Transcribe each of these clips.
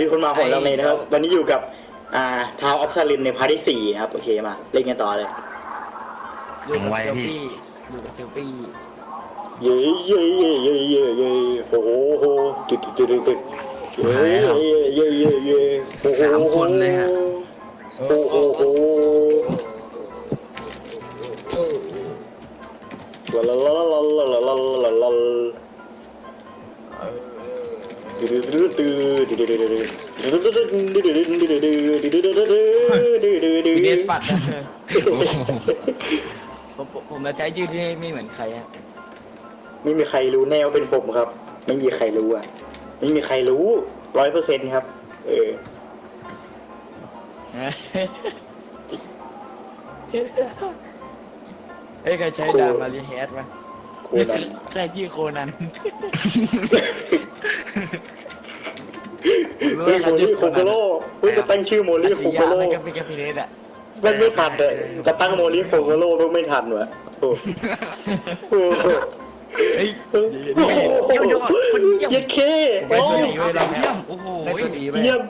ดีคุณมาหอนเราเลยนะครับ วันนี้อยู่กับ อ่าทาวออฟซาลินในพาร์ทที่สี่ครับ โอเคมา เล่นกันต่อเลย อยู่กับเซลฟี่อยู่กับเซลฟี่เย้เย้เย้เย้เย้เย้โอ้โหจุดจุดจุดจุดเย้เย้เย้เย้เย้สามคนเลยฮะโอ้โหลาลาลาลาลาลาลาลาลา พี่เนสปัดนะผมผมจะใช้ยืดที่ไม่เหมือนใครฮะไม่มีใครรู้แนวเป็นผมครับ ไม่มีใครรู้อะ ไม่มีใครรู้ร้อยเปอร์เซ็นต์ครับ เออ เฮ้ยใครใช้ดาบมาลีแฮดมา คนันใช่ที่โคนันเฮ้ยโมลี่โคโคโร่เฮ้ยจะตั้งชื่อโมลี่โคโคโร่ไม่กับพี่กับพี่เนสอะมันไม่ทันเลยจะตั้งโมลี่โคโคโร่ก็ไม่ทันวะโอ้โหเฮ้ยโอ้โหเย็ดเคไม่โอ้เคยยหนีไว้แล้วเยี่ยมโอ้โหไม่เคยหนีไว้เยี่ยม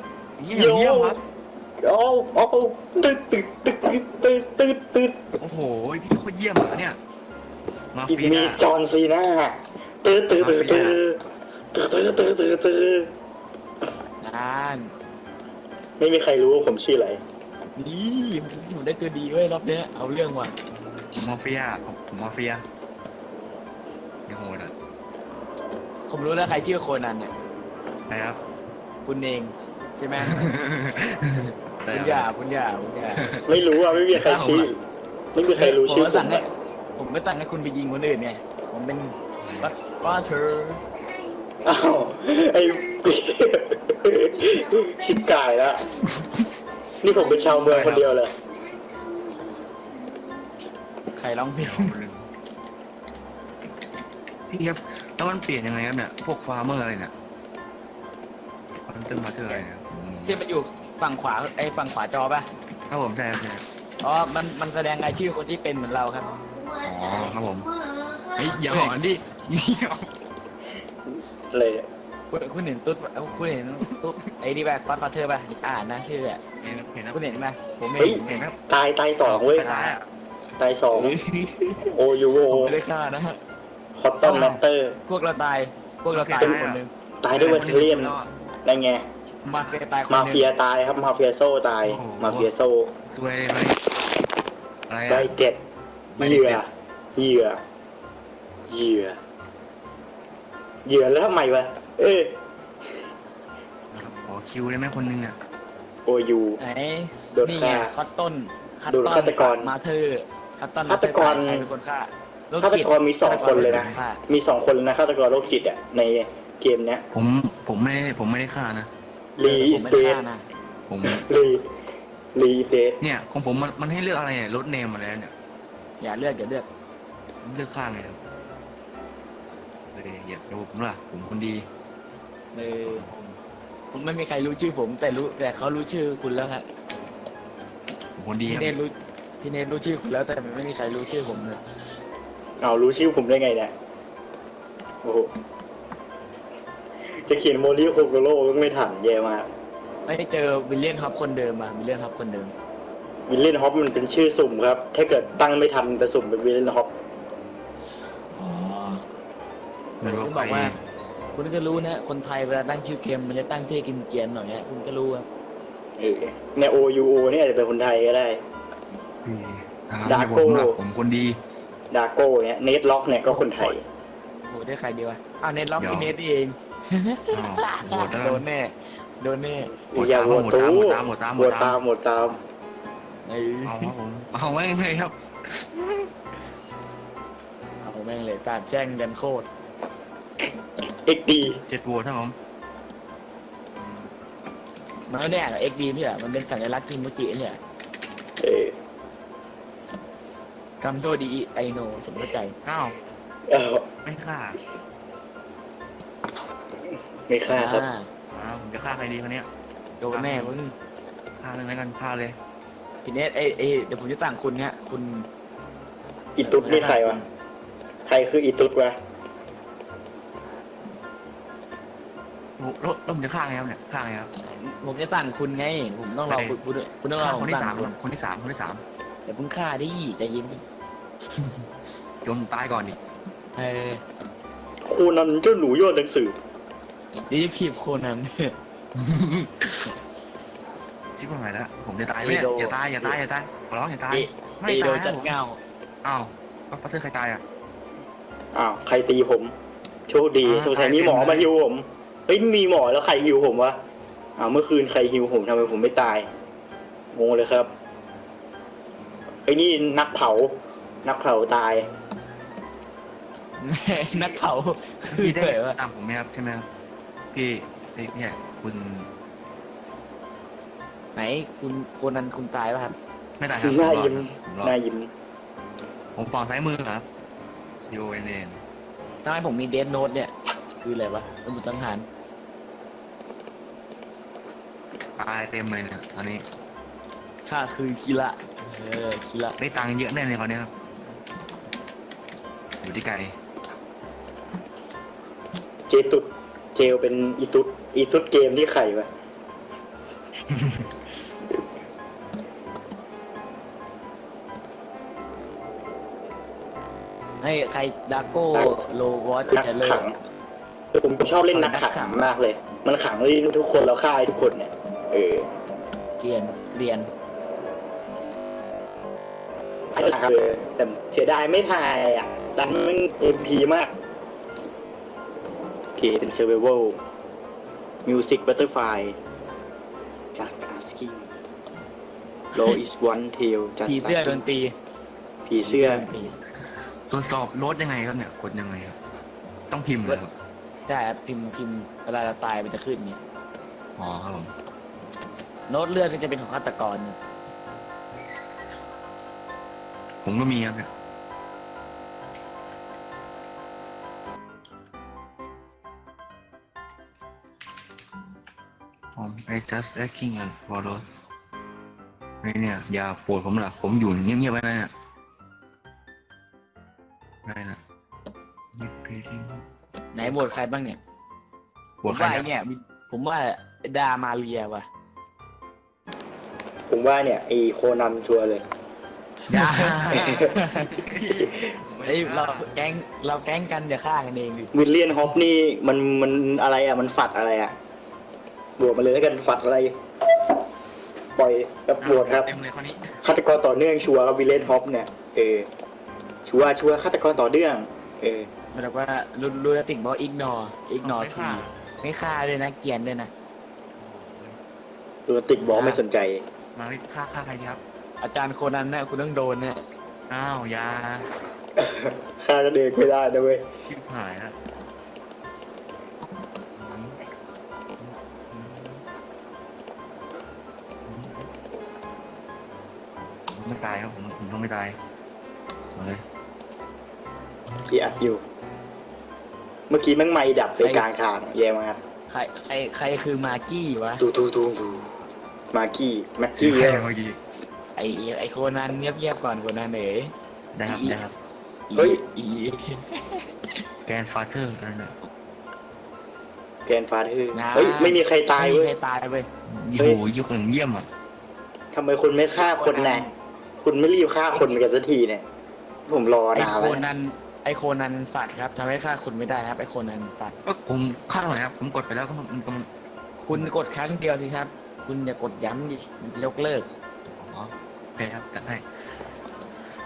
เยี่ยมเยี่ยมครับเอาเอาตึ๊ดตึ๊ดตึ๊ดตึ๊ดตึ๊ดตึ๊ดโอ้โหพี่โคตรเยี่ยมอะเนี่ย มาอีกเฟียมีจอห์นซีน่าตึ๊ดตึ๊ดตึ๊ดตึ๊ดตึ๊ดตึ๊ดตึ๊ดตึ๊ดตึ๊ดนานไม่มีใครรู้ว่าผมชื่ออะไร นี่ผมได้ตัวดีเว้ยรอบเนี้ยเอาเรื่องว่ะผมมาเฟียผมมาเฟียยังโหดอะผมรู้แล้วใครชื่อโคนันเนี่ยใช่ครับคุณเองใช่ไหมใช่คุณคอย่ารับคุณอย่าคุณอย่าไม่รู้อะไม่มีใครชื่อไม่มีใครรู้ผมชื่อก็ผสั่มงให้อะ ผมไม่ตั้งให้คุณไปยิงคนอื่นไงผมเป็นบัตบัตเตอร์อ้าวไอ้ชิดกายแล้วนี่ผมเป็นชาวเมืองคนเดียวเลย ใครร้องเพลงพี่ครับแล้วมันเปลี่ยนยังไงครับเนี่ยพวกฟาร์มเมอร์อะไรเนี่ยมันตึ้งมาเธออะไรเนี่ยผมงงที่มันอยู่ฝั่งขวาไอ้ฝั่งขวาจอป่ะ ครับผมใช่ครับใช่ครับอ๋อ มันมันแสดงรายชื่อคนที่เป็นเหมือนเราครับอ๋อ ครับผมเฮ้ยอย่าหอนดิเงียบเลยคุณคุณเห็นตุ๊ดเอ้าคุณเห็นตุ๊ดไอ้นี่ป่ะบัตบัตเตอร์ป่ะอ่านนะชื่ออะเห็นครับเห็นครับคุณเห็นไหมผมเฮ้ยเห็นเห็นครับตายตายสองเว้ย ตายอะตายสองโอยูโอผมไม่ได้ฆ่านะฮะคอตตอนแมตเตอร์ พวกเราตายพวกเราตายไปคนหนึ่งตายด้วยวัตเทเลียนนั่นไง มาเฟียตายคนหมานึ่งเฟียตายครับ มาเฟียโซ่ตาย มาเฟียโซ่สวยเลยไหมอะไรได้อะ เจ็ดไม่เหได้ยื่อ เจ็ดเหยื่อ เหยื่อ เหยื่อแล้วทำไมวะ เอ้ยขอคิวได้ไหมคนนึงอะโอยู ไหนโดนนี่ไงฆ่าคัตต้นคัตโดนต้นฆาตกรมาเธอร์คัตต้นฆาตกร ใครเป็นคนฆ่าโรคฆาตจิตกรมีสองคนเลยนะฆ่ามีสองคนเลยนะฆาตกรโรคจิตอะ ในเกมเนี้ยผมผมไม่ได้ผมไม่ได้ฆ่านะลีผอิมสไม่เดได้ดฆ่านะผมลีลีเดดเนี่ยของผมมันมันให้เลือกอะไรเนี่ยลดเนมมาแล้วเนี่ยอย่าเลือกอย่าเลือก เลือกข้างไงครับเลยอย่าเดี๋ยวผมล่ะ ผมคนดีเออผมไม่มีใครรู้ชื่อผม แต่รู้แต่เขารู้ชื่อคุณแล้วครับผมคนดีพี่ครับเนทรู้พี่เนทรู้ชื่อคุณแล้วแต่ไม่มีใครรู้ชื่อผมเลยเอารู้ชื่อผมได้ไงเนี่ย โอ้โห จะเขียนโมลิโคโกโร่ก็ไม่ทันแย่มาก ไม่ได้เจอวิลเลียนท็อปคนเดิมอะวิลเลียนท็อปคนเดิม วิลเลนฮอปมันเป็นชื่อสุ่มครับ ถ้าเกิดตั้งไม่ทันจะสุ่มเป็นวิลเลนฮอป มือนว่าคุณใคบรอกว่า คุณก็รู้นะ คนไทยเวลาตั้งชื่อเกมมันจะตั้งชื่อกินเกียนหน่อยเนี่ยคุณก็รู้อะเออเนี่ยโอยูโอเนี่ยอาจจะเป็นคนไทยก็ได้พี่อ่ดาโก้ผมล่ะผมคนดี ดาโก้เนี่ยเนทล็อกเนี่ยก็คนไทยโหได้ใครดีวะอ้าวเนทล็อกเดี๋ยวพี่เนทเองอ้าวโหวตแล้วโดกันนแน่โดนแน่หมดอย่าตามโหวตหมดตู้ตามหมดตามโหหมวดตตาตามมโหวตตามไอ้เอาครับผมเอาแม่งเลยครับเอาแม่งเลยตาบแช่งกันโคตร เอ็กดีเจ็ดโหวตครับผมมันไม่ได้อ่านเอ็กดีพี่อะมันเป็นสัญลักษณ์กินโมจิเนี่ยเออคำโทษดีไอโนสมเข้าใจอ้าวเออไม่ฆ่าไม่ฆ่าครับอ่าอ้าวผมจะฆ่าใครดีคนเนี้ยโดนแน่มึงฆ่าเลยแล้วกันฆ่าเลยพี่เนทไอไอเดี๋ยวผมจะสั่งคุณเนี่ยคุณ อีตุ๊ดนี่ใครวะใครคืออีตุ๊ดวะ รถรถมันจะฆ่าไงครับเนี่ยฆ่าไงครับผมจะสั่งคุณไง ผมต้องรอโอเคคุณคุณคุณต้องรฆ่าอผคนมที่สั่สางมคุณคนที่สามคนที่สามอย่าเพิ่งฆ่าดิใจเย็นดิโยนตายก่อนดิเออโคนันเจ้าหนูยอดหนังสือเดี๋ยวจะขีบโคนันชิบหายแล้วผมจะตายไหมเนี่ยเอโดอย่าตายอย่าตายอย่าตายขอร้องอย่าตายเอไม่เอโดตายจันะดผมเงาอ้าวปัตเตอร์ใครตายอะอ้าวใครตีผม โชคดีอ่าสงสัยมีหมอตายเต็มเลยมาฮิวผมเฮ้ยมีหมอแล้วใครฮิวผมวะอ้าวเมื่อคืนใครฮิวผมทำไมผมไม่ตายงงเลยครับไอ้นี่นักเผา นักเผาตาย นักเผาคือพี่ได้เผยว่าตามผมไหมครับใช่ไหมครับพี่พี่เนี่ยคุณไหนคุณโคนันคุณตายป่ะครับไม่ตายครับหน้าผมรอยิ้มผมรอหน้ายิ้มผมปองซ้ายมือครับซีโอเอ็นเอ็นทำไมผมมีเดนโนดเนี่ย คืออะไรวะเป็นบุตรสังหาร ตายเต็มเลยเนี่ยตอนนี้ข้าคือคิระเออคิระได้ตังค์เยอะแน่เลยเขาเนี่ยครับ อยู่ที่ไกลเจตุดเจลเป็นอีตุดอีตุดเกมที่ไข่ปะให้ใครดาโก้โลวอตนักจะเลิขักงผมชอบเล่นนักขังมากเลย มันขังเลยทุกคนแล้วฆ่าให้ทุกคนเนี่ย เออเรียนเรียนนะครับแต่เสียดายไม่ทายอะดันมันเอ็มพีมากโอเคเป็น survival music butterfly จากอาสกี้ low is one tail จากผีเสื้อดนตรีผีเสื้อดนตรีตรวจสอบรถยังไงครับเนี่ยกดยังไงครับ ต้องพิมพ์เลยครับใช่ครับพิมพ์พิมพ์เวลาเราตายมันจะขึ้นเนี่ยอ๋อครับผม โน้ตเลือดก็จะเป็นของฆาตกรผมก็มีครับเนี่ยผม I just acting and follow นี่เนี่ย อย่าปวดผมเหรอผมอยู่เงียบๆไว้นะเนี่ยอะไรนะไหนโหวตใครบ้างเนี่ยปผวดมใครว่าไอ้เนี่ยเนี่ยมีผมว่าดามาเรียว่ะ ผมว่าเนี่ยไอโคนันชัวร์เลย อย่าเฮ้ยเราแก๊งเราแก๊งกันอย่าฆ่ากันเองดิวิลเลียนฮอปนี่มันมันอะไรอะ มันฝัดอะไรอะ บวกมาเลยแล้วกันฝัดอะไร ปล่อยกับบวกครับ เต็มเลยคนนี้ฆาตกรต่อเนื่องชัวร์ครับวิลเลียนฮอปเนี่ย เออ ชัวร์ชัวร์ฆาตกรต่อเนื่อง เออมันบอกว่ารูรูติกบอกอิกนออิกนอไม่ทีฆ่าไม่ฆ่าเลยนะเกรียนด้วยนะดูติกบอกไม่สนใจ มาไม่ฆ่าฆ่าใครดีครับ อาจารย์โคนันนะคุณต้องโดนเนี่ยอ้าวอยาฆ่ากันเองไม่ได้นะเว้ยชิบหายแล้วผมไม่ตายครับผมผมต้องไม่ตายเอาเลยที่อัดอยู่ เมื่อกี้แม่งไม่ดับไปกลางทางแย่มาก ใครใครใครคือมาร์กี้วะ ดูดูดูดู มากี้แม็กชื่กี้อใครแล้วเมื่อกี้ไอไอโคนันเงียบๆก่อนโคนันเอ๋ได้ครับได้ครับอีอีแกนฟาเธอร์อะไรนะแกรนฟาเธอร์เฮ้ย ไม่มีใครตายไม่มีเว้ยใครตายเว้ยโอ้โหยุคหนึ่งเยี่ยมอะทำไมคุณไม่ฆ่าคนนะคุณไม่รีบฆ่าคนกันสักทีเนี่ย ผมรอไอนานโคแล้วนันไอโคนันสัตว์ครับทำให้ฆ่าคุณไม่ได้ครับไอโคนันสัตว์ก็ผมฆ่าหน่อยครับ ผมกดไปแล้วก็มันมันมันคุณกดครั้งเดียวสิครับ คุณอย่ากดย้ำดิ มันยกเลิก อ๋อโอเคครับจัดให้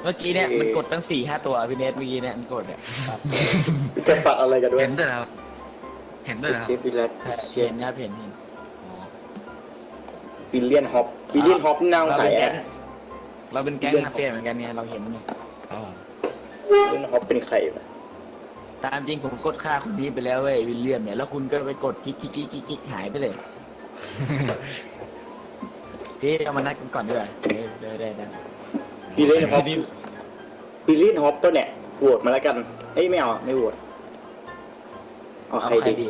เมื่อกี้เนี่ยมันกดตั้งสี่ห้าตัวพี่เนทเมื่อกี้เนี่ยมันกดเนี่ยครับจะปัดอะไรกันด้วยเห็นด้วยแล้วเห็นด้วยแล้วเซฟวิลเลตเห็นครับเห็นเห็นอ๋อวิลเลียนฮอปวิลเลียนฮอปน่าสงเราสัเป็ยนแก๊งอะเราเป็นแก๊งมาเฟียเหมือนกันเนี่ยเราเห็นเนี่ยอ๋อวิลเลียนฮอปเป็นใครวะตามจริงผมกดฆ่าคนนี้ไปแล้วเว้ยวิลเลียมเนี่ยแล้วคุณก็ไปกดกิ๊กกิ๊กกิ๊กกิ๊กกิ๊กหายไปเลย ที่เรามานัดกันก่อนด้วยเดี๋ยวได้ได้วิลเลียนฮอปทีนี้วิลเลียนฮอปตัวเนี่ยโหวตมาแล้วกันเอ้ยไม่เอาไม่โหวตเอาเอาใครใครดีดี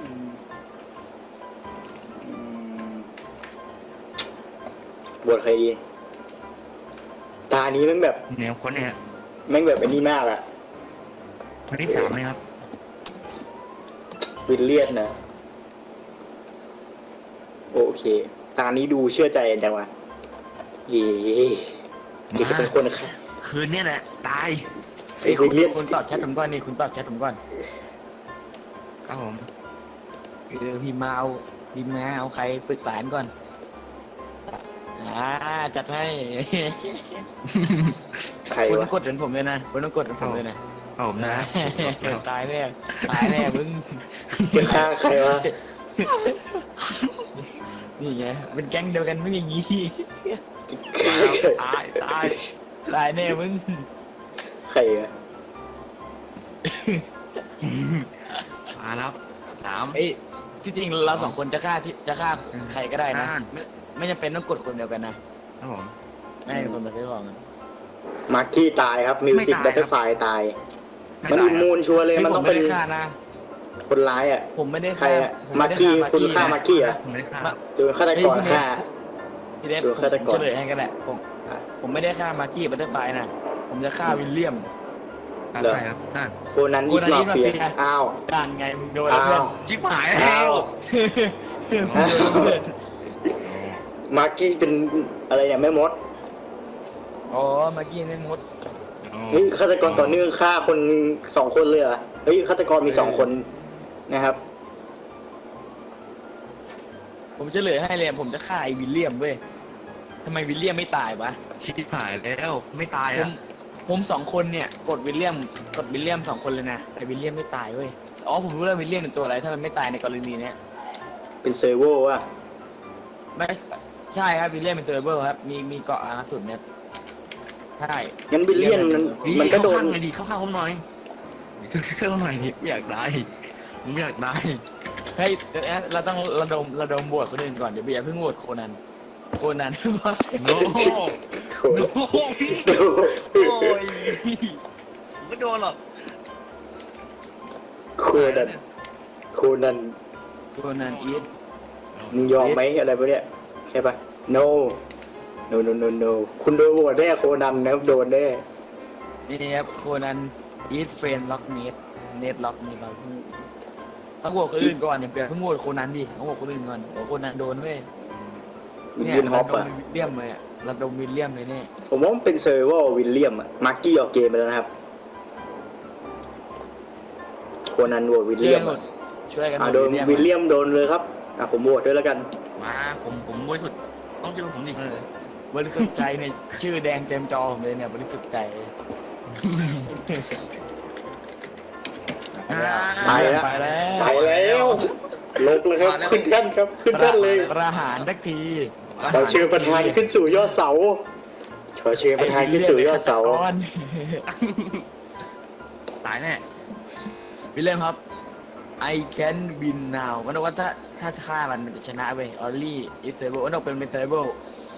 อืมโหวตใครดี ตานี้แม่งแบบแนวคนเนี่ยแม่งแบบไอ้นี่มากอะคนที่สามเลยครับวิลเลียนนะ โอเค ตานี้ดูเชื่อใจจังวะเอ๊ะเดี๋ยวจะเป็นคนค่ะ คืนเนี้ยแหละตายไอ้วิลเลียนคุณตอบแชทผมก่อนนี่คุณตอบแชทผมก่อนครับผมเออพิมพ์มาเอาพิมพ์มาเอาใครปรึกษาก่อนอ่าจัดให้ ใครคุณต้วะองกดเหมือนผมเลยนะคุณต้องกดเหมือนผมเลยนะครับผมนะ ตายแน่ตายแน่มึง จะฆ่าใครวะ นี่ไงเป็นแก๊งเดียวกันไม่อย่างงี้ฆ่าใครตายตายตายแน่มึงใครอะมาแล้วสามเอ้ยที่จริงเราสองคนจะฆ่าที่จะฆ่าใครก็ได้นะนั่นไม่ไม่จำเป็นต้องกดคนเดียวกันนะครับผมไม่ให้คนมาซื้อของกันมาร์กี้ตายครับมิวสิกไม่บัตตายเตอร์ไฟตายไม่มันตาอิยมมูนชัวร์เลยเฮ้ยมันผต้อมงไม่เป็นได้ฆ่านะ คนร้ายอะ ผมไม่ได้ใครฆ่าอะผมาไได้ร์กี้ฆ่คุณฆ่านะมาร์กี้เหรอ ผมไม่ได้ฆ่า มา โดนฆาตกรฆ่า พี่เดฟดูผมฆาตกรเฉลยให้ก็ได้ผมผมไม่ได้ฆ่ามาร์กี้บัตเตอร์ไฟนะผมจะฆ่าวิลเลียม ครับเหรอ ใช่ครับนั่นโคนันโคอีกนันมาอีกเฟียมาเฟีย อ้าว ด่านไงมึงโดนแล้วเพื่อนอ้าว ชิบหายอ้าแล้ววมึงโดนแล้วเพื่อนมาร์กี้เป็นอะไรเนี่ยแม่มดอ๋อมาร์กี้นี่มด นี่ฆาตกรต่อเนื่องฆ่าคนสองคนเลยเหรอเฮ้ยฆาตกรมีสองคน นะครับ ผมจะเหลือให้เลยผมจะฆ่าไอ้วิลเลียมเว้ยทำไมวิลเลียมไม่ตายวะชิบหายแล้วไม่ตายผอะมผมสองคนเนี่ย กดวิลเลียม กดวิลเลียมสองคนเลยนะแต่วิลเลียมไม่ตายเว้ยอ๋อผมรู้แล้ววิลเลียมเป็นตัวอะไรถ้ามันไม่ตายในกรณีเนี้ยเป็นเซอร์โวว่ะไม่ใช่ครับวิลเลียมเป็นเซอร์เวอร์ครับมีมีเกาะอาสุดเนี่ยใช่ งั้นวิลเลียนมันพี่มันก็โดนเข้าข้างหน่อยดิเข้าข้างผมหน่อยเข้าข้างหน่อยดิไม่อยากได้ ผมไม่อยากได้เฮ้ยเดี๋ยวนะเราต้องระดมระดมบวชคนอื่นก่อนเดี๋ยวอย่าเพิ่งโหวตโคนันโคนันโน้โคโน้พี่โอ้ยผมไม่โดนหรอกโคนันโคนันโคนันอีทมึงยอมไหมอะไรพวกเนี้ยใช่ปะ no no no no no คุณโดนโหวตแน่โคนันนะครับโดนแน่นี่ครับโคนันอีทเฟรนล็อกเนทเนทล็อกนี่เรา ต้องโหวตคนอื่นก่อนอย่าเปลี่ยนเพิ่งโหวตโคนันดิต้องโหวตคนอื่นก่อนโหวตโคนันโดนเว้ยวิลเนี่ยเลียนฮอประดอะมวิลเลียมเลยอะระดมวิลเลียมเลยเนี่ยผมว่ามันเป็นเซอร์โววิลเลียมอะมาร์กี้ออกเกมไปแล้วนะครับโคนันโหวตวิลช่วเลียยกัมนหมอะดช่วยกันหมอ่าดโดนวิลอะเลียมโดนเลยครับอะผมโหวตด้วยแล้วกัน มาผมผมบริสุทธิ์ต้องเชื่อผมดิเออบริสุทธิ์ใจในชื่อแดงเต็มจอผมเลยเนี่ยบริสุทธิ์ใจ ไปแล้วไปแล้วไปแล้วลกเลยครับ ขึ้นแท่นครับ ขึ้นแท่นเลยประหารทักทีขอเชิญประธานขึ้นสู่ยอดเสาขอเชิญประธานขึ้นสู่ยอดเสาไอ้วิลลียมนี่ฆตกรตายแน่วิลเลียมครับ I can win now มันบอกว่าถ้าถ้าฆ่ามันมันจะชนะเว้ย only is able มันต้องเป็นเป็น able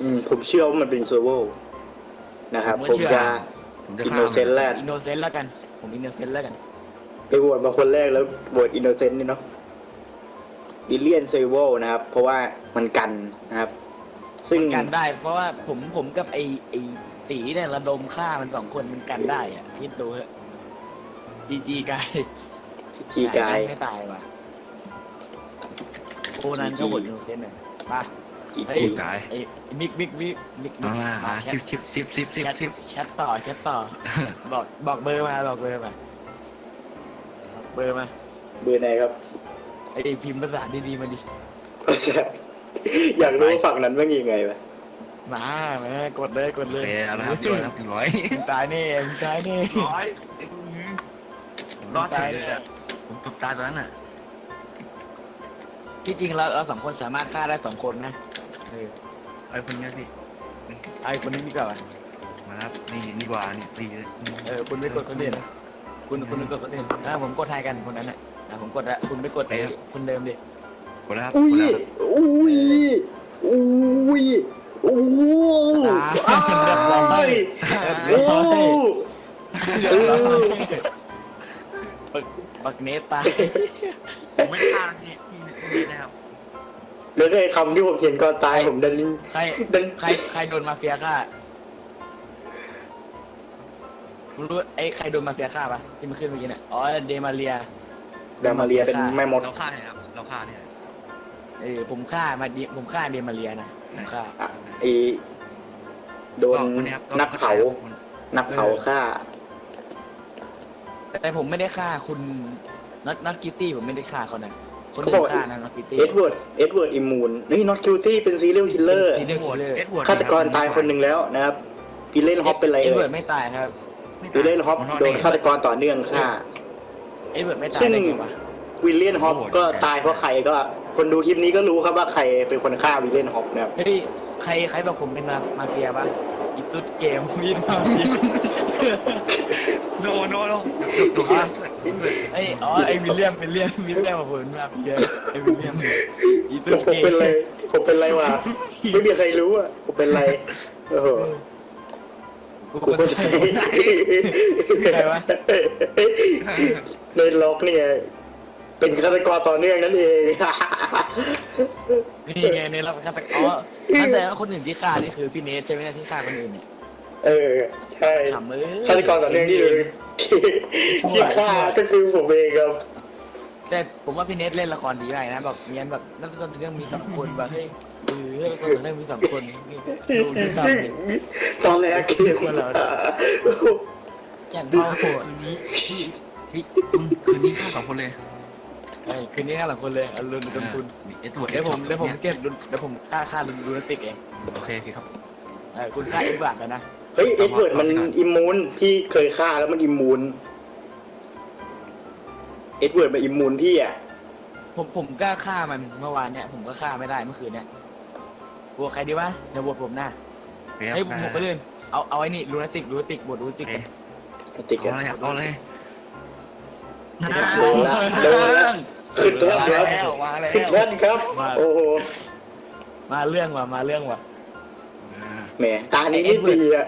อืมผมเชื่อว่ามันเป็นเซอร์โวนะครับ ผมผก็มเชื่อจะผมจะอินฆ่าโนเซนต์แรก innocent แล้วกัน ผม innocent แล้วกัน ไปโหวตมาคนแรกแล้วโหวตอินโนเซนต์นี่เนาะวิลเลียนเซอร์โวนะครับ เพราะว่ามันกันนะครับ ซึ่งกันได้ เพราะว่าผมผมกับไอไอตีเนี่ยระดมฆ่ามันสองคนมันกันได้อะคิดดูเถอะจีจีกายจีกาย ไม่ตายว่ะโคนันก็หมด innocent อะไปจีเฮ้จียกายไอ้มิกมิกมิกมิกมิมากมามามาแชสิทบสิบสิบสิบสิบแชทสิบแชทต่อแชทต่อ บอกบอกเบอร์มาบอกเบอร์มา เบอร์มาเบอร์ไหนครับ ไอ้พิมพ์ภาษาดีๆมาดิอยากรู้ว่าฝั่งนั้นเป็นยังไงวะมามากดเลยกดโอเลยเคเอาละครับเดี๋ยวนะหนึ่งร้อยมึงตายแน่มึงตายแน่ร้อยผมรอดเฉยเลยอะผมตกตายตอนนั้นอะที่จริงเราเราสองคนสามารถฆ่าได้สองคนนะเออไอ้คนเนี้ยพี่ไอ้คนนี้ดีกว่า มาครับนี่ดีกว่านี่สี่เออคุณไม่กดคนอื่นนะ คุณคุณไม่กดคนอื่นอ่าผมกดทายกันคนนั้นน่ะอ่าผมกดละคุณไม่กดไอ้คนเดิมดิกดแล้วครับอุ้กดยแล้วครับอุ้ย อุ้ย โอ้โหอ้ายโอ้เรียบร้อยบักบักเนตตายผมไม่ฆ่าพี่พี่พี่นะครับแล้วในคำที่ผมเขียนก่อนตายผมดันใครดันใครใครโดนมาเฟียฆ่า รู้ไอ้ใครโดนมาเฟียฆ่าปะที่มันขึ้นเมื่อกี้เนี่ยอ๋อเดมาเรียแดมาเรียเป็นแม่มด เราฆ่าเนี่ยครับเราฆ่าเนี่ยเออผมฆ่ามาดิผมฆ่าเดมาเรียนะผมฆ่าอะ ไอโดนก็คเยครับนักเผา นักเผาฆ่า แต่ผมไม่ได้ฆ่าคุณน็อตน็อตกิตตี้ผมไม่ได้ฆ่าเขานะคนเขาอื่บอกนฆ่านะน็อตกิตตี้เอ็ดเวิร์ด เอ็ดเวิร์ดอิมูนนี่น็อตคิวตี้เป็นซีเรียลคิลเลอร์ซีเรียลคิลเลอร์เอ็ดเวิร์ดฆาตกรตายคนหนึ่งแล้วนะครับวิลเลนฮอปเป็นไรเอ็ดเอ่เวิยร์ดไม่ตายครับ วิลเลนฮอปโดนฆาตกรต่อเนื่องฆ่า เอ็ดเวิร์ดไม่ตายซึ่งได้ไงวะ วิลเลียนฮอปก็ตายเพราะใครก็ คนดูคลิปนี้ก็รู้ครับว่าใครเป็นคนฆ่าวิลเลียนฮอปนะครับ เฮ้ย ใครใครบอกผมเป็นมามาเฟียปะอีตุ๊ดเกมมีดมาเฟียโนโนโนดูข้างช่วยช่วยไอยอ๋อไอวิลเลียมวิลเลียมวิลเลียมมาผมมาเฟียไอวิลเลียมอีผตุ๊ดมผมเกเป็นมไรผมเป็นไรวะไม่มีใครรู้อะผมเป็นไรโอ้โห กูกูก็เข้าใช่ใจใครวะในล็อกเนี่ย เป็นฆาตกรต่อเนื่องนั่นเองนี่ไงในรับฆาตกรอ๋อนั่นแสดงว่าคนอื่นที่ฆ่านี่คือพี่เนทใช่ไหมเนี่ยที่ฆ่าคนอื่นเนี่ยเออ ใช่ขำเอ้ยฆาตกรต่อเนื่องที่ที่ที่ฆ่าก็คือผมเองครับแต่ผมว่าพี่เนทเล่นละครดีมากนะแบบเนียนแบบนั่นตอนเรื่องมีสองคนแบบเฮ้ย เออครเรื่องมีสองคนนี่ดูที่ทำเลยตอนแรกเกมคนเราอย่างเท่าโหดคืนนี้พี่พี่คืนนี้ฆ่าสองคนเลยไอ้คืนนี้ฆ่าหลังคนเลยเอาลุนลงทุนเอ็ดเวิร์ดเดี๋ยวผมเดี๋ยวผมเก็บลุนเดี๋ยวผมฆ่าฆ่าลุนลูนติกเองโอเคครับเออคุณฆ่าเอ็ดวาร์ดแล้วนะเฮ้ยเอ็ดเวิร์ดมันอิมมูนพี่เคยฆ่าแล้วมันอิมมูนเอ็ดเวิร์ดมันอิมมูนพี่อะผมผมกล้าฆ่ามันเมื่อวานเนี่ยผมก็ฆ่าไม่ได้เมื่อคืนเนี่ย บวกใครดีวะเดี๋ยวบวกผมนะโอเคครับเฮ้ยผมบวกคนอื่นเอาเอาไอ้นี่ลูนาติกลูนาติกบวกลูนาติกโอเคกันติดเอากันเลยเอาเลยโดนละโดนละ ขึ้นแท่นมาครับแล้วมาแล้วขึ้นแท่นครับ โอ้โหมาเรื่องว่ะมาเรื่องว่ะ แหมตานี้ไม่ดีอะ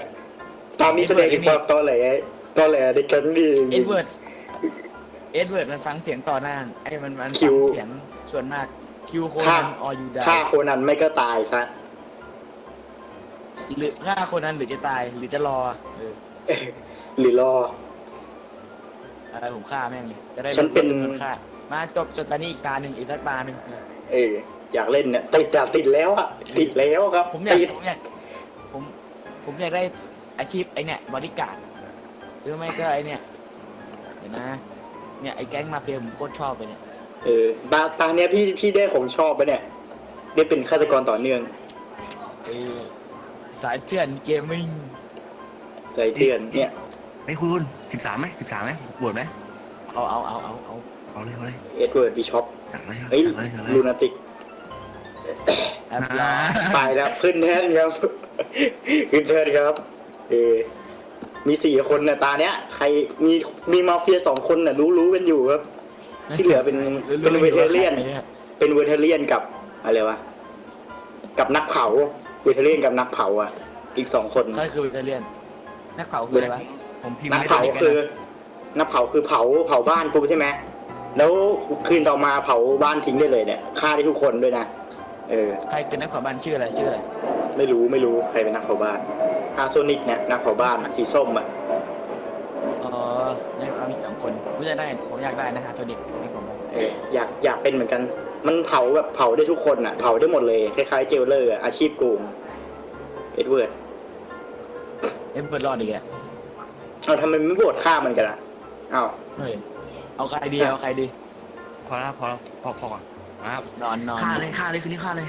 ตานี้แสดงถึงความตอแหลตอแหลในแก๊งดีจเอ็ริดงเวิร์ด เอ็ดเวิร์ดมันฟังเสียงต่อหน้าไอ้มันมันคิฟัวงเสียงส่วนมาก คิวโคฆ่านันออยูดาฆ่าโคนันไม่ก็ตายซะ หรือฆ่าคนนั้นหรือจะตายหรือจะรอเออหรือรอเออผมฆ่าแม่งเลยจะได้ฉันเป็นลดจำวฆ่ามาจบจบตอนนี้อีกตาหนึ่งอีกสักตาหนึ่งเออเอออยากเล่นเนี่ยติดอะติดแล้วอะติดแล้วครับผมอยากติดผมอยากผมผมอยากได้อาชีพไอเนี่ยบริการดหรือไม่ก็ไอเนี่ยเดี๋ยวนะ เนี่ยไอแก๊งมาเฟียผมโคตรชอบเลยเนี่ยเออตาตาเนี้ยพี่พี่ได้ของชอบไปะเนี่ย ได้เป็นฆาตกรต่อเนื่องไอ สายเถื่อนเกมมิ่งใจเตือนเนี่ยไอ้คุณสิบสามไหมสิบสามไหมบวชไหมเอาเอาเอาเอาเอาเอาเลยเอาเลยเอ็ดเวิร์ดบิชอปจัดเลยครับเฮ้ยจัดเลยจัดเลยลูนาติกแอปร้อยตายแล้วขึ้นแท่นครับ ขึ้นแท่นครับ เออมีสี่คนน่ะตาเนี้ยใครมีมีมาเฟียสองคนน่ะรู้รู้กันอยู่ครับ ที่เหลือเป็นเป็นเวเทเรียน เป็นเวเทเรียนกับอะไรวะ กับนักเผา เวเทเรียนกับนักเผาอะ อีกสองคน ใช่คือวิเทเลียนนักเผาคืออะไรวะผมพิมพ์นักไม่เผาได้คือ นักเผาคือเผาเผาบ้านปุ๊บใช่ไหมแล้วคืนต่อมาเผาบ้านทิ้งได้เลยเนี่ยฆ่าได้ทุกคนด้วยนะเออ ใครเป็นนักเผาบ้านชื่ออะไรชื่ออะไรไม่รู้ไม่รู้ใครเป็นนักเผาบ้านอาโซนิกเนี่ยนักเผาบ้านอะสีส้มอะอ๋อเนี่ยเอามีสองคนผมอยากได้ผมอยากได้นะฮะโทนิกให้ผม เอออยากอยากเป็นเหมือนกัน มันเผาแบบเผาได้ทุกคนอะ เผาได้หมดเลยคล้ายๆเจลเลอร์อะอาชีพโกงเอ็ดเวิร์ดเอ็มเปิดรอดอีกอะเอาทำไมไม่โหวตฆ่ามันกันอะอ้าวเฮ้ยเอาใครดีเอาใครดี พอแล้วพอแล้วพอพอก่อนนะครับนอนนอนฆ่าเลยฆ่าเลยคืนนี้ฆ่าเลย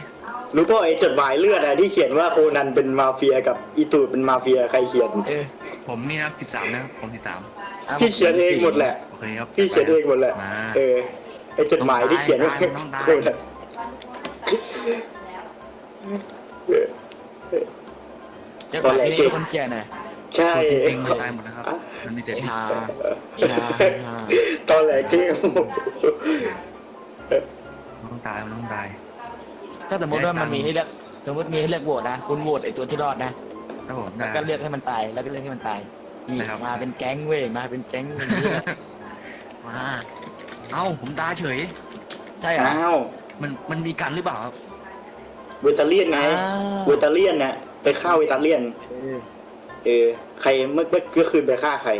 รู้ป่ะไอ้จดหมายเลือดอะที่เขียนว่าโคนันเป็นมาเฟียกับอีตูดเป็นมาเฟียใครเขียนเออผมนี่นะสิบสามนะครับผมสิบสามอาพี่เขียนเองหมดแหละโอเคครับพี่เขียนเองหมดแหละมาเออไอ้จดหมายที่เขียนว่าต้องตายโคนันเออจะบอกที่นี่คนเขียนน่ะใช่ตัวจริงๆมันตายหมดนะครับ มันมีแต่ไอ้ที่ฮาไอ้ฮาไอ้ฮาตอนแหลเก้งมันต้องตายมันต้องตาย ถ้าสมมติว่ามันมีให้เลือกสมมติมีให้เลือกโหวตนะคุณโหวตไอ้ตัวที่รอดนะครับผมแล้วได้ก็เลือกให้มันตายแล้วก็เลือกให้มันตายนี่นะครับ มาเป็นแก๊งเว้ยมาเป็นแก๊งอย่างนี้แหละมา เอ้าผมตายเฉย ใช่เหรออ้าวมันมันมีกันหรือเปล่าครับเวตาเลียนไง อ้าวเวตาเลียนน่ะไปฆ่าเวตาเลียน เออเออใครเมื่อเมื่อคืนไปฆ่าใคร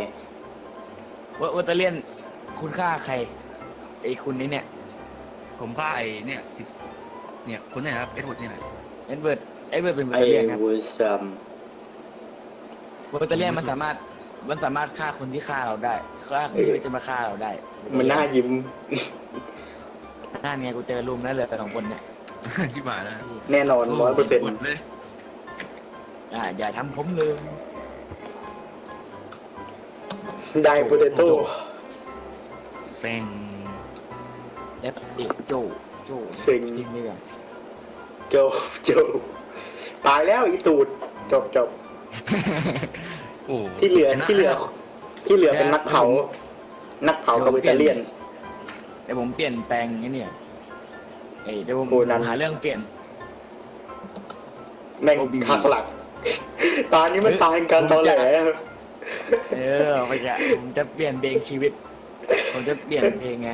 ว่าว่าจะเลียนคุณฆ่าใครไอ้คุณนี่เนี่ยผมฆ่าไอ้เนี่ยสิเนี่ยคนเนี่ยนะครับเอ็ดเวิร์ดเนี่ยแหละเอ็ดเวิร์ดเอ็ดเวิร์ดเป็นเบไอตเตอร์เลียนครับวูซัมเบตเตอร์เลียนมันสามารถ มันสามารถฆ่าคนที่ฆ่าเราได้ฆ่าคนที่จะมาฆ่าเราได้มันน่ายิ้มนั่นไงกูเจอลุมแล้วเหลยสองคนเนี่ยที่มาแล้วแน่นอนร้อยเปอร์เซ็นต์หมดเลยอ่าอย่าทำผมเลยได้โปเตโต้เซ็งเอฟเอโจโจเซ็งพิมพ์นี่ก่อนโจโจตายแล้วอีตูดจบจบ โอ้ที่เหลือชนะที่เหลือ ที่เหลือเป็นนักเผา นักเผากับอิตาเลียนเดี๋ยวผมเปลี่ยนแปลงไอ้เนี่ยเอ้ยเดี๋ยวผมโอ้นั่น หาเรื่องเปลี่ยน แม่งโอ้บีบีหักหลัก ตอนนี้มันตายการตอแหลเออไปจะผมจะเปลี่ยนเพลงชีวิต ผมจะเปลี่ยนเพลงไง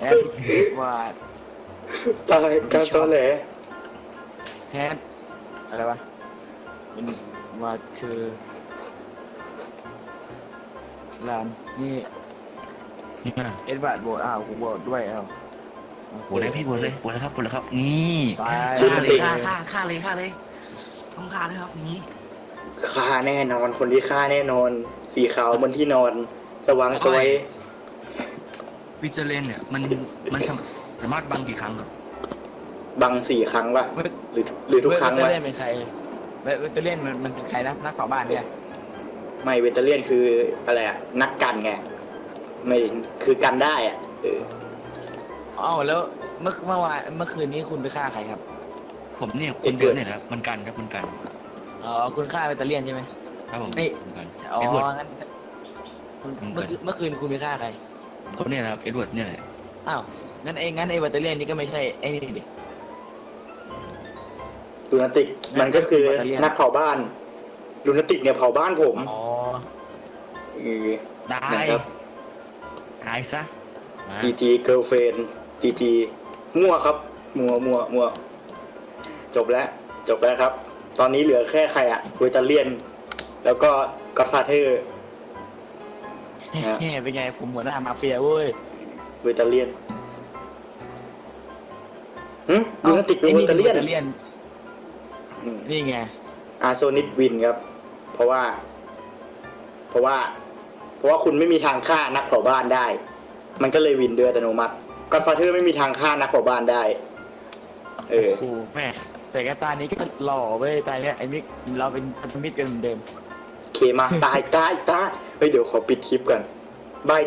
แอปว่าตายการตอแหลแทนอะไรวะเป็นว่าเธอ ลานนี่นี่มาเอ็ดวาร์ดโบดอ้าวกูโบดด้วยอ้าวโหดเลยพี่โหดเลยโหดเลยครับโหดเลยครับ นี่ไปฆ่าเลยฆ่าฆ่าฆ่าเลยฆ่าเลยต้องฆ่าเลยครับนี้ฆ่าแน่นอน คนที่ฆ่าแน่นอน สีขาวบนที่นอน สว่างสวยวิจเลนเนี่ยมันมันสามสามารถบังกี่ครั้งครับบังสี่ครั้งวะเว้ยหรือหรือทุกครั้งเววะเตอร์เล่นเป็นใครเวเวเตอร์เล่นมันมันเป็นใครนะนักเผาบ้านเนี่ย ไม่เวเตอเลียนคืออะไรอะนักกันไงไม่คือกันได้อะเอออ้าวแล้วเมื่อเมื่อวานเมื่อคืนนี้คุณไปฆ่าใครครับ ผมเนี่ยคนเดียวเนี่ยนะครับมันกันครับมันกัน อ๋อคุณฆ่าเวเตอร์เลียนใช่ไหม ครับผมนี่มันกันอ๋อเอ็ดเวิร์ด งั้นเมื่อคืนเมื่อคืนคุณไปฆ่าใคร คนเนี่ยนะครับเอ็ดเวิร์ดเนี่ยแหละอ้าว งั้นไอ้งั้นไอ้เวเตอร์เลียนนี่ก็ไม่ใช่ไอ้นี่ดิ ลูนาติกมันก็คือแบตเตอรี่นักเผาบ้านลูนาติกเนี่ยเผาบ้านผม อ๋อเออได้นะครับตายซะมา GG girlfriend GG มั่วครับ มัวมัวมัวจบแล้ว จบแล้วครับ ตอนนี้เหลือแค่ใครอะเวเตอเลียน แล้วก็ก็ฟาเธอร์ฮะเฮ้เป็นไงผมหัวหน้ามาเฟียเว้ยเวเตอเลียนหึลูนาติกเป็นไอ้เวเตอเลียนเลียนอืม นี่ไงอาโซนิดวินครับ เพราะว่า เพราะว่า เพราะว่าคุณไม่มีทางฆ่านักเผาบ้านได้ มันก็เลยวินโดยอัตโนมัติก็ฟาเธอร์ไม่มีทางฆ่านักเผาบ้านได้ เออ โอ้โหแม่แต่กระตานี้ก็หล่อเว้ยตายเนี่ยไอ้มิกเราเป็นพันธมิตรกันเหมือนเดิมเคมาตายตายตายเฮ้ยเดี๋ยวขอปิดคลิปก่อนบาย